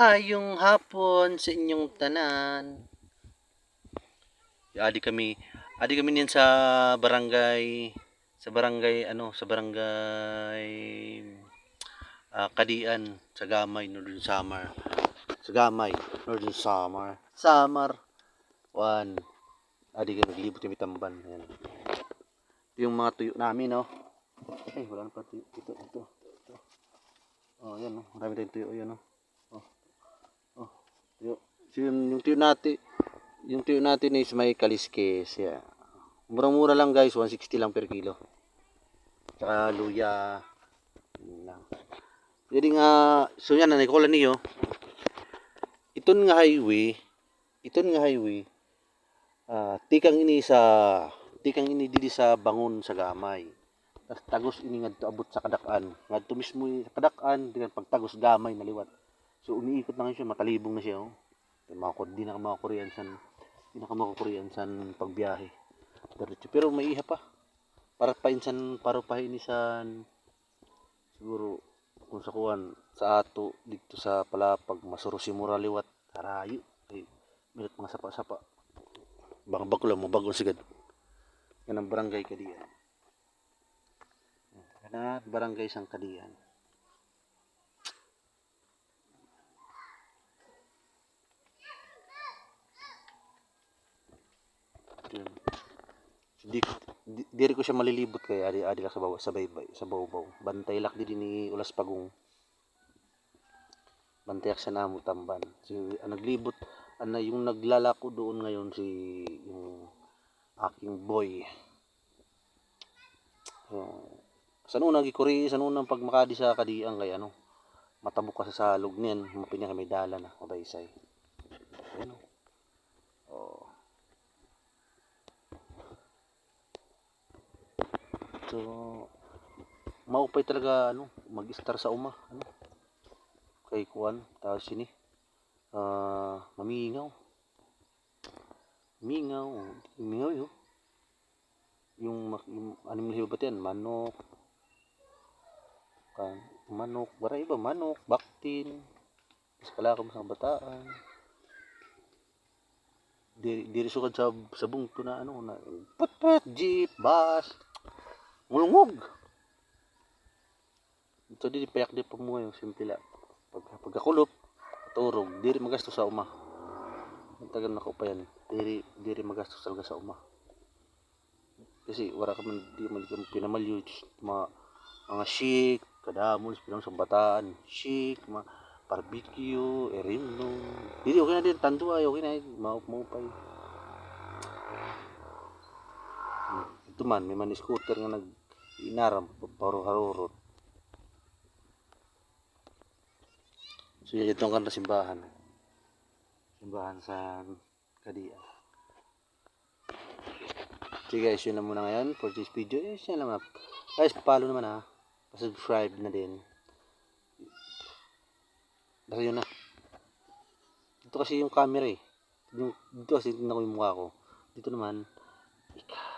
Ayong hapon sa inyong tanan. Adi kami, adi kami niyan sa barangay, sa barangay ano, sa barangay ah, Kadian, sa Gamay, Northern Samar. Sa Gamay, Northern Samar. Samar. One. Adi kami naglibot kami tamban. Ayan. Ito yung mga tuyo namin, no. Ay, wala na pa tuyo. Ito, ito. ito. Oh, yan, no. Marami tayong tuyo, yan, no. Yung, yung, tuyo natin, yung tuyo natin is may kaliskes. Yeah. Murang-mura lang guys, 160 lang per kilo. Tsaka luya. Lang. Jadi nga, so yan, nanikola niyo. Iton nga highway, iton nga highway, ah tikang ini sa, tikang ini dili sa bangon sa gamay. Tas tagos ini nga abot sa kadakan. Ngadto mismo sa kadakan, dengan pagtagos gamay na liwat. So umiikot na siya, matalibong na siya. Oh. Mga di na mga Koreansan, di na mga Koreansan pagbiyahe. Diretso. Pero may iha pa. Para pa insan, para pa inisan, siguro, kung sa kuwan, sa ato, dito sa palapag, masuro si Mura liwat, karayo. Ay, minat mga sapa-sapa. Bang bago lang, mabagong sigad. Yan ang barangay kadiyan. Yan ang barangay sang kadiyan. Yun. Di, di, diri ko siya malilibot kay adi lang sa baw, sa baybay, sa bawbaw. Bantay lak di ni ulas pagong. Bantay sa namo tamban. Si ang naglibot ana yung naglalako doon ngayon si yung aking boy. So, sa nung nagikuri, sa nung nang pagmakadi sa kadiang kay ano, matabok ka sa salog niyan, mapinya kami dala na, mabaysay. Ano? Oh. So, maupay talaga ano, mag-star sa uma, ano. Kay kuan, tapos sini. Ah, mamingaw. Mingaw, mingaw yo. Yung, yung ano mo ba? Manok. Kan, manok, bara iba manok, baktin. Mas kalakam sa bataan. Diri diri sugad sa sa bungto na ano na put put jeep, bus. Ngulungog. Ito di payak di pamuhay yung simple lang. Pag pagkakulop, turog, diri magastos sa uma. Tagal na ko pa yan. Diri diri magastos talaga sa uma. Kasi wala ka man di man ka pinamalyo mga mga chic, kadamol pinang sa bataan, chic, mga barbecue, erimno. Dili okay na din ay okay na maup mo pa. Ito man may man scooter nga nag inaram paro-harurot. So yun itong kanta simbahan. Simbahan sa Kadia. Sige guys, yun na muna ngayon for this video. Eh, siya lang ah. Guys, follow naman ha. Pa-subscribe na din. Basta yun na. Dito kasi yung camera eh. Dito kasi tingnan ko yung mukha ko. Dito naman, ikaw.